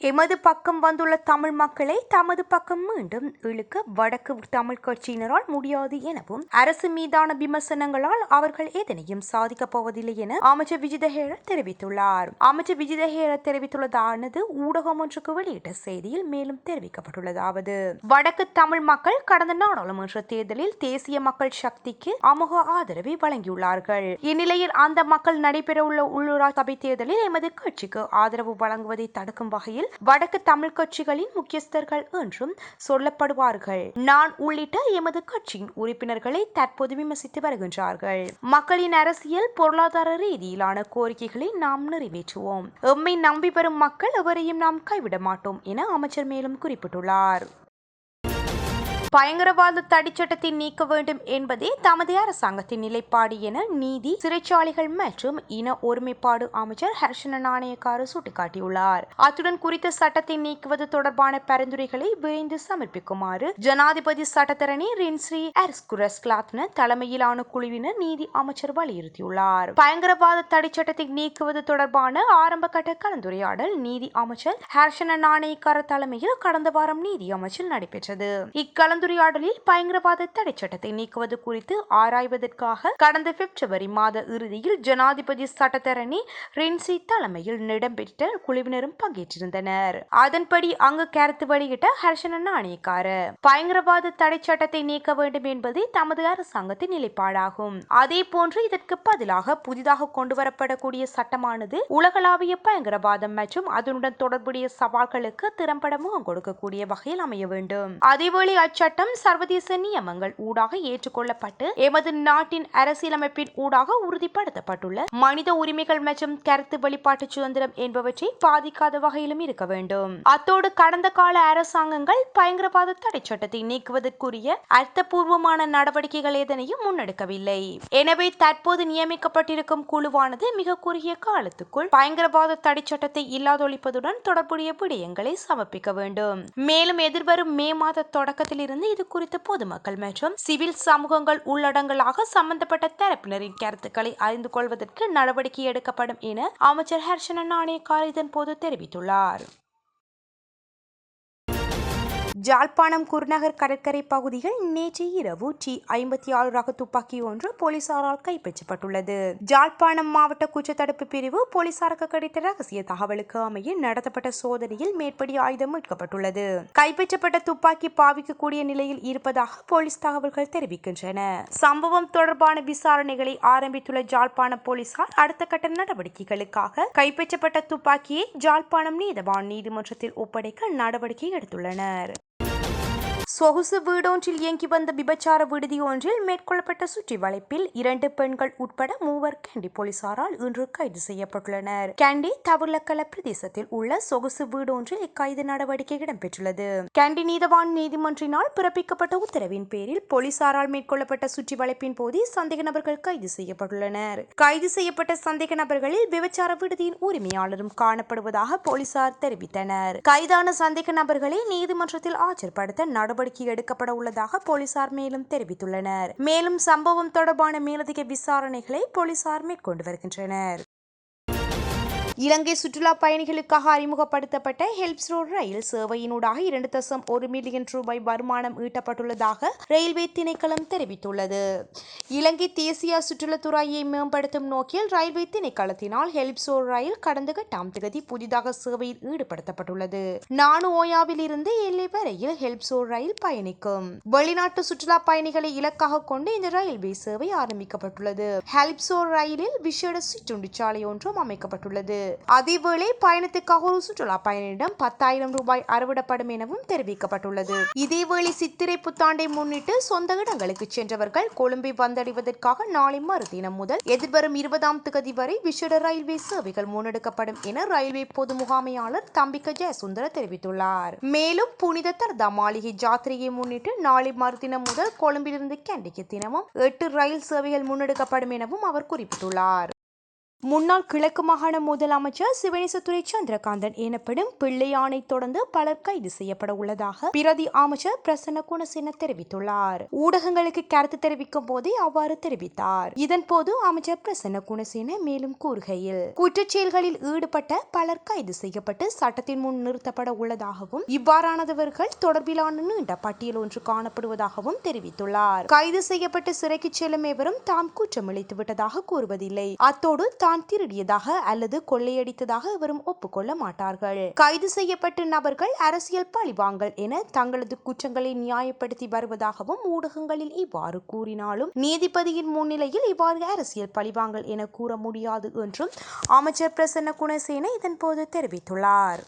எமது பக்கம் வந்துள்ள தமிழ் மக்களை தமது பக்கம் மீண்டும் இழுக்க வடக்கு தமிழ் கட்சியினரால் முடியாது எனவும் அரசு மீதான விமர்சனங்களால் அவர்கள் எதனையும் சாதிக்கப் போவதில்லை என அமைச்சர் விஜிதஹேர தெரிவித்துள்ளார். அமைச்சர் விஜிதஹேர தெரிவித்துள்ளதானது ஊடகம் ஒன்றுக்கு வெளியிட்ட செய்தியில் மேலும் தெரிவிக்கப்பட்டுள்ளதாவது. வடக்கு தமிழ் மக்கள் கடந்த நாடாளுமன்ற தேர்தலில் தேசிய மக்கள் சக்திக்கு அமோக ஆதரவை வழங்கியுள்ளார்கள். இந்நிலையில் அந்த மக்கள் நடைபெறவுள்ள உள்ளூராட்சி சபை தேர்தலில் எமது கட்சிக்கு ஆதரவு வழங்குவதை தடுக்கும் வகையில் வடக்கு தமிழ் கட்சிகளின் முக்கியஸ்தர்கள் என்றும் சொல்லப்படுவார்கள். நான் உள்ளிட்ட எமது கட்சியின் உறுப்பினர்களை தற்போது விமர்சித்து வருகின்றார்கள். மக்களின் அரசியல் பொருளாதார ரீதியிலான கோரிக்கைகளை நாம் நிறைவேற்றுவோம். எம்மை நம்பி வரும் மக்கள் எவரையும் நாம் கைவிட மாட்டோம் என அமைச்சர் மேலும் குறிப்பிட்டுள்ளார். பயங்கரவாத தடிச்சட்டத்தை நீக்க வேண்டும் என்பதே தமது அரசாங்கத்தின் நிலைப்பாடு என நீதி சிறைச்சாலைகள் மற்றும் இன ஒருமைப்பாடு அமைச்சர் ஹர்ஷன நாணயக்காரு சுட்டிக்காட்டியுள்ளார். அத்துடன் குறித்த சட்டத்தை நீக்குவது தொடர்பான பரிந்துரைகளை விரைந்து சமர்ப்பிக்குமாறு ஜனாதிபதி சட்டத்தரணி ரின்ஸ்ரீ எர்ஸ்குரஸ்லாத்ன தலைமையிலான குழுவினர் நீதி அமைச்சர் வலியுறுத்தியுள்ளார். பயங்கரவாத தடைச்சட்டத்தை நீக்குவது தொடர்பான ஆரம்ப கட்ட கலந்துரையாடல் நீதி அமைச்சர் ஹர்ஷன நாணயக்கார தலைமையில் கடந்த வாரம் நீதி அமைச்சில் நடைபெற்றது. இக்கலந்து கலந்துரையாடலில் பயங்கரவாத தடை சட்டத்தை நீக்குவது குறித்து ஆராய்வதற்காக கடந்த பிப்ரவரி மாத இறுதியில் ஜனாதிபதி சட்டத்தரணி ரின்சி தலைமையில் இடம்பெற்ற குழுவினரும் பங்கேற்றிருந்தனர். அதன்படி அங்கு கருத்து வெளியிட்ட ஹர்ஷன நாணயக்கார பயங்கரவாத தடை சட்டத்தை நீக்க வேண்டும் என்பதே தமது அரசாங்கத்தின் நிலைப்பாடாகும். அதே போன்று இதற்கு பதிலாக புதிதாக கொண்டுவரப்படக்கூடிய சட்டமானது உலகளாவிய பயங்கரவாதம் மற்றும் அதனுடன் தொடர்புடைய சவால்களுக்கு திறம்பட முகம் கொடுக்கக்கூடிய வகையில் அமைய வேண்டும். அதேவேளை அச்சட்டம் சட்டம் சர்வதேச நியமங்கள் ஊடாக ஏற்றுக்கொள்ளப்பட்டு எமது நாட்டின் அரசியலமைப்பின் ஊடாக உறுதிப்படுத்தப்பட்டுள்ள. மனித உரிமைகள் மற்றும் கருத்து வெளிப்பாட்டு சுதந்திரம் என்பவற்றை பாதிக்காத வகையிலும் இருக்க வேண்டும். அத்தோடு கடந்த கால அரசாங்கங்கள் பயங்கரவாத தடை சட்டத்தை நீக்குவதற்குரிய அர்த்தபூர்வமான நடவடிக்கைகள் எதனையும் முன்னெடுக்கவில்லை. எனவே தற்போது நியமிக்கப்பட்டிருக்கும் குழுவானது மிக குறுகிய காலத்துக்குள் பயங்கரவாத தடை சட்டத்தை இல்லாதொழிப்பதுடன் தொடர்புடைய விடயங்களை சமர்ப்பிக்க வேண்டும். மேலும் எதிர்வரும் மே மாத தொடக்கத்தில் இருந்து இது குறித்து பொதுமக்கள் மற்றும் சிவில் சமூகங்கள் உள்ளடங்கலாக சம்பந்தப்பட்ட தரப்பினரின் கருத்துக்களை அறிந்து கொள்வதற்கு நடவடிக்கை எடுக்கப்படும் என அமைச்சர் ஹர்ஷன நாணயக்கார் இதன் போது தெரிவித்துள்ளார். ஜாழ்ப்பாணம் குருநகர் கடற்கரை பகுதியில் நேற்று இரவு டி ஐம்பத்தி ஆறு ரக துப்பாக்கி ஒன்று போலீசாரால் கைப்பற்றப்பட்டுள்ளது. ஜாழ்ப்பாணம் மாவட்ட குற்றத்தடுப்பு பிரிவு போலீசாருக்கு கிடைத்த ரகசிய தகவலுக்கு அமைய நடத்தப்பட்ட சோதனையில் மேற்படி ஆயுதம் மீட்கப்பட்டுள்ளது. கைப்பற்றப்பட்ட துப்பாக்கி பாவிக்கக்கூடிய நிலையில் இருப்பதாக போலீஸ் தகவல்கள் தெரிவிக்கின்றன. சம்பவம் தொடர்பான விசாரணைகளை ஆரம்பித்துள்ள ஜாழ்ப்பாண போலீசார் அடுத்த கட்ட நடவடிக்கைகளுக்காக கைப்பற்றப்பட்ட துப்பாக்கியை ஜாழ்ப்பாணம் நீதவான் நீதிமன்றத்தில் ஒப்படைக்க நடவடிக்கை எடுத்துள்ளனர். சொகுசு வீடொன்றில் இயங்கி வந்த விபச்சார விடுதி ஒன்றில் மேற்கொள்ளப்பட்ட சுற்றி வளைப்பில் இரண்டு பெண்கள் உட்பட மூவர் கேண்டி போலீசாரால் இன்று கைது செய்யப்பட்டுள்ளனர். கேண்டி தவுலக்கல பிரதேசத்தில் உள்ள சொகுசு வீடொன்றில் இக்கைது நடவடிக்கை இடம்பெற்றுள்ளது. கேண்டி நீதவான் நீதிமன்றினால் பிறப்பிக்கப்பட்ட உத்தரவின் பேரில் போலீசாரால் மேற்கொள்ளப்பட்ட சுற்றி வளைப்பின் போது சந்தேக நபர்கள் கைது செய்யப்பட்டுள்ளனர். கைது செய்யப்பட்ட சந்தேக நபர்களில் விபச்சார விடுதியின் உரிமையாளரும் காணப்படுவதாக போலீசார் தெரிவித்தனர். கைதான சந்தேக நபர்களை நீதிமன்றத்தில் ஆஜர்படுத்த நடவடிக்கை நடவடிக்கை எடுக்கப்பட உள்ளதாக போலீசார் மேலும் தெரிவித்துள்ளனர். மேலும் சம்பவம் தொடர்பான மேலதிக விசாரணைகளை போலீசார் மேற்கொண்டு வருகின்றனர். இலங்கை சுற்றுலா பயணிகளுக்காக அறிமுகப்படுத்தப்பட்ட ஹெல்ப்ஸ் ரோட் ரயில் சேவையினூடாக இரண்டு தசம் ஒரு மில்லியன் ரூபாய் வருமானம் ஈட்டப்பட்டுள்ளதாக ரயில்வே திணைக்களம் தெரிவித்துள்ளது. இலங்கை தேசிய சுற்றுலாத்துறையை மேம்படுத்தும் நோக்கில் ரயில்வே திணைக்களத்தினால் ஹெல்ப்ஸ் ரோட் ரயில் கடந்த எட்டாம் தேதி புதிதாக சேவையில் ஈடுபடுத்தப்பட்டுள்ளது. நானு ஓயாவில் இருந்து எல்லை வரையில் ஹெல்ப்ஸ் ரோட் ரயில் பயணிக்கும். வெளிநாட்டு சுற்றுலா பயணிகளை இலக்காக கொண்டு இந்த ரயில்வே சேவை ஆரம்பிக்கப்பட்டுள்ளது. ஹெல்ப்ஸோ ரயிலில் விசேட சிற்றுண்டிச்சாலை ஒன்றும் அமைக்கப்பட்டுள்ளது. அதேவேளை பயணத்துக்காக ஒரு சுற்றுலா பயணியிடம் பத்தாயிரம் ரூபாய் அறவிடப்படும் எனவும் தெரிவிக்கப்பட்டுள்ளது. இதேவேளை சித்திரை புத்தாண்டை முன்னிட்டு சொந்த இடங்களுக்கு சென்றவர்கள் கொழும்பை வந்தடைவதற்காக நாளை மறுதினம் முதல் எதிர்வரும் இருபதாம் தேதி வரை விசேட ரயில்வே சேவைகள் முன்னெடுக்கப்படும் என ரயில்வே பொது முகாமையாளர் தம்பிக்க ஜெயசுந்தர தெரிவித்துள்ளார். மேலும் புனித தர்தா மாளிகை ஜாத்திரையை முன்னிட்டு நாளை மறுதினம் முதல் கொழும்பிலிருந்து கேண்டிக்கு தினமும் எட்டு ரயில் சேவைகள் முன்னெடுக்கப்படும் எனவும் அவர் குறிப்பிட்டுள்ளார். முன்னாள் கிழக்கு மாகாண முதலமைச்சர் சிவனேசத்துறை சந்திரகாந்தன் எனப்படும் பிள்ளையானை தொடர்ந்து பலர் கைது செய்யப்பட உள்ளதாக பிரதி அமைச்சர் பிரசன்ன குணசேன தெரிவித்துள்ளார். ஊடகங்களுக்கு கருத்து தெரிவிக்கும் போதே அவ்வாறு தெரிவித்தார். இதன் போது அமைச்சர் பிரசன்ன குணசேன மேலும் கூறுகையில் குற்றச்செயல்களில் ஈடுபட்ட பலர் கைது செய்யப்பட்டு சட்டத்தின் முன் நிறுத்தப்பட உள்ளதாகவும் இவ்வாறானவர்கள் தொடர்பிலான நீண்ட பட்டியல் ஒன்று காணப்படுவதாகவும் தெரிவித்துள்ளார். கைது செய்யப்பட்டு சிறைக்கு செல்லும் எவரும் தாம் குற்றமளித்து விட்டதாக கூறுவதில்லை. அத்தோடு தான் திருடியதாக அல்லது கொள்ளையடித்ததாக இவரும் ஒப்புக்கொள்ள மாட்டார்கள். கைது செய்யப்பட்ட நபர்கள் அரசியல் பழிவாங்கல் என தங்களது குற்றங்களை நியாயப்படுத்தி வருவதாகவும் ஊடகங்களில் இவ்வாறு கூறினாலும் நீதிபதியின் முன்னிலையில் இவ்வாறு அரசியல் பழிவாங்கல் என கூற முடியாது என்றும் அமைச்சர் பிரசன்ன குணசேன இதன்போது தெரிவித்துள்ளார்.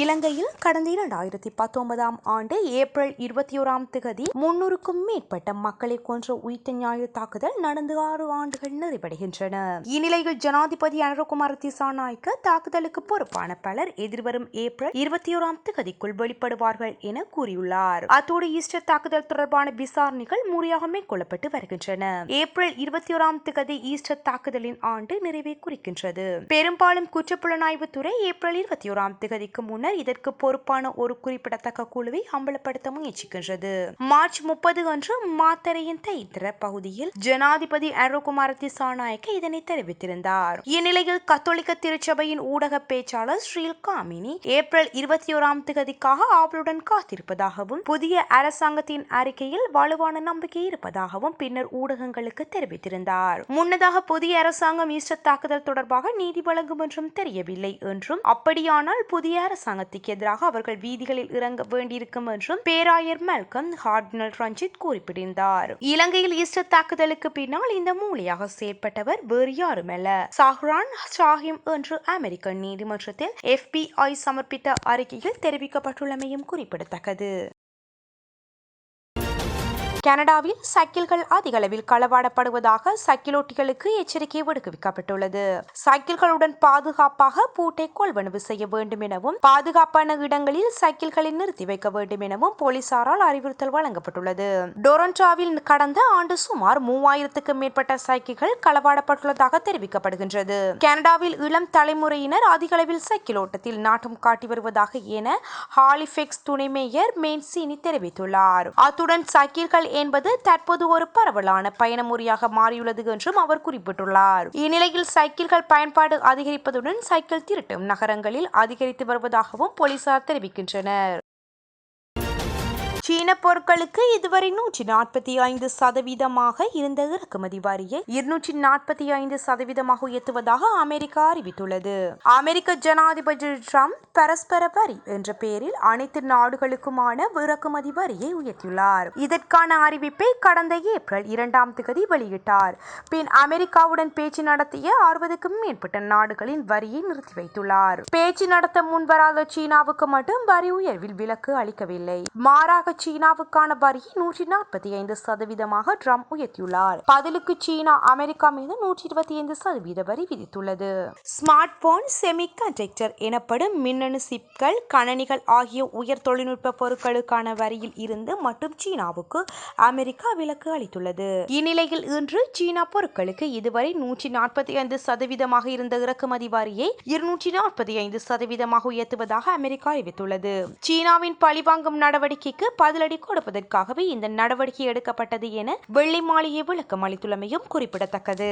இலங்கையில் கடந்த இரண்டாயிரத்தி பத்தொன்பதாம் ஆண்டு ஏப்ரல் இருபத்தி ஓராம் திகதி முன்னூறுக்கும் மேற்பட்ட மக்களை கொன்ற உயிர்த்த ஞாயிறு தாக்குதல் நடந்து ஆறு ஆண்டுகள் நிறைவடைகின்றன. இந்நிலையில் ஜனாதிபதி அனுரகுமார திசாநாயக்க தாக்குதலுக்கு பொறுப்பான பலர் எதிர்வரும் ஏப்ரல் இருபத்தி ஓராம் திகதிக்குள் வெளிப்படுவார்கள் என கூறியுள்ளார். அத்தோடு ஈஸ்டர் தாக்குதல் தொடர்பான விசாரணைகள் முறையாக மேற்கொள்ளப்பட்டு வருகின்றன. ஏப்ரல் இருபத்தி ஓராம் திகதி ஈஸ்டர் தாக்குதலின் ஆண்டு நிறைவை குறிக்கின்றது. பெரும்பாலும் குற்றப்புலனாய்வு துறை ஏப்ரல் இருபத்தி ஓராம் திகதிக்கு முன்னர் இதற்கு பொறுப்பான ஒரு குறிப்பிடத்தக்க குழுவை அம்பலப்படுத்த முயற்சிக்கின்றது. மார்ச் முப்பது அன்று மாத்தரையின் தைத்திர பகுதியில் ஜனாதிபதி அருகுமார திசாநாயக்க இதனை தெரிவித்திருந்தார். இந்நிலையில் கத்தோலிக்க திருச்சபையின் ஊடக பேச்சாளர் ஸ்ரீல் காமினி ஏப்ரல் இருபத்தி ஓராம் திகதிக்காக ஆவலுடன் காத்திருப்பதாகவும் புதிய அரசாங்கத்தின் அறிக்கையில் வலுவான நம்பிக்கை இருப்பதாகவும் பின்னர் ஊடகங்களுக்கு தெரிவித்திருந்தார். முன்னதாக புதிய அரசாங்கம் ஈஸ்டர் தாக்குதல் தொடர்பாக நீதி வழங்கும் என்றும் தெரியவில்லை என்றும் அப்படியானால் புதிய அரசாங்கத்துக்கு எதிராக அவர்கள் வீதிகளில் இறங்க வேண்டியிருக்கும் என்றும் பேராயர் மல்கம் ஹார்டினல் ரஞ்சித் குறிப்பிட்டிருந்தார். இலங்கையில் ஈஸ்டர் தாக்குதலுக்கு பின்னால் இந்த மூலியாக செயற்பட்டவர் வேறு யாருமல்ல. சாஹ்ரான் ஷாஹிம் என்று அமெரிக்க நீதிமன்றத்தில் எஃபிஐ சமர்ப்பித்த அறிக்கையில் தெரிவிக்கப்பட்டுள்ளமையும் குறிப்பிடத்தக்கது. கனடாவில் சைக்கிள்கள் அதிக அளவில் களவாடப்படுவதாக சைக்கிளோட்டிகளுக்கு எச்சரிக்கை விடுவிக்கப்பட்டுள்ளது. சைக்கிள்களுடன் பாதுகாப்பாக பூட்டை கொள்வனவு செய்ய வேண்டும் எனவும் பாதுகாப்பான இடங்களில் சைக்கிள்களை நிறுத்தி வைக்க வேண்டும் எனவும் போலீசாரால் அறிவுறுத்தல் வழங்கப்பட்டுள்ளது. டொரண்டோவில் கடந்த ஆண்டு சுமார் மூவாயிரத்துக்கும் மேற்பட்ட சைக்கிள்கள் களவாடப்பட்டுள்ளதாக தெரிவிக்கப்படுகின்றது. கனடாவில் இளம் தலைமுறையினர் அதிக அளவில் சைக்கிள் ஓட்டத்தில் நாட்டம் காட்டி வருவதாக என ஹாலிஃபெக்ஸ் துணை மேயர் மேன்சினி தெரிவித்துள்ளார். அத்துடன் சைக்கிள்கள் என்பது தற்போது ஒரு பரவலான பயண முறையாக மாறியுள்ளது என்றும் அவர் குறிப்பிட்டுள்ளார். இந்நிலையில் சைக்கிள்கள் பயன்பாடு அதிகரிப்பதுடன் சைக்கிள் திருட்டும் நகரங்களில் அதிகரித்து வருவதாகவும் போலீசார் தெரிவிக்கின்றனர். சீன பொருட்களுக்கு இதுவரை நூற்றி நாற்பத்தி ஐந்து சதவீதமாக இருந்த இறக்குமதி வரியை இருநூற்றி நாற்பத்தி ஐந்து சதவீதமாக உயர்த்துவதாக அமெரிக்கா அறிவித்துள்ளது. அமெரிக்க ஜனாதிபதி ட்ரம்ப் பரஸ்பர வரி என்ற பெயரில் அனைத்து நாடுகளுக்குமான இறக்குமதி வரியை உயர்த்தியுள்ளார். இதற்கான அறிவிப்பை கடந்த ஏப்ரல் இரண்டாம் தேதி வெளியிட்டார். பின் அமெரிக்காவுடன் பேச்சு நடத்திய அறுபதுக்கும் மேற்பட்ட நாடுகளின் வரியை நிறுத்தி வைத்துள்ளார். பேச்சு நடத்த முன்வராத சீனாவுக்கு மட்டும் வரி உயர்வில் விலக்கு அளிக்கவில்லை. மாறாக சீனாவுக்கான வரியை நூற்றி நாற்பத்தி ஐந்து சதவீதமாக ட்ரம்ப் உயர்த்தியுள்ளார். பதிலுக்கு சீனா அமெரிக்கா மீது நூற்றி இருபத்தி ஐந்து சதவீத வரி விதித்துள்ளது. ஸ்மார்ட் போன் செமி கண்டக்டர் எனப்படும் மின்னணு சிப்கள் கணனிகள் ஆகிய உயர் தொழில்நுட்ப பொருட்களுக்கான வரியில் இருந்து மட்டும் சீனாவுக்கு அமெரிக்கா விலக்கு அளித்துள்ளது. இந்நிலையில் இன்று சீனா பொருட்களுக்கு இதுவரை நூற்றி நாற்பத்தி ஐந்து சதவீதமாக இருந்த இறக்குமதி வரியை இருநூற்றி நாற்பத்தி ஐந்து சதவீதமாக உயர்த்துவதாக அமெரிக்கா அறிவித்துள்ளது. சீனாவின் பழிவாங்கும் நடவடிக்கைக்கு பதிலடி கொடுப்பதற்காகவே இந்த நடவடிக்கை எடுக்கப்பட்டது என வெள்ளை மாளிகை விளக்கம் அளித்துள்ளமையும் குறிப்பிடத்தக்கது.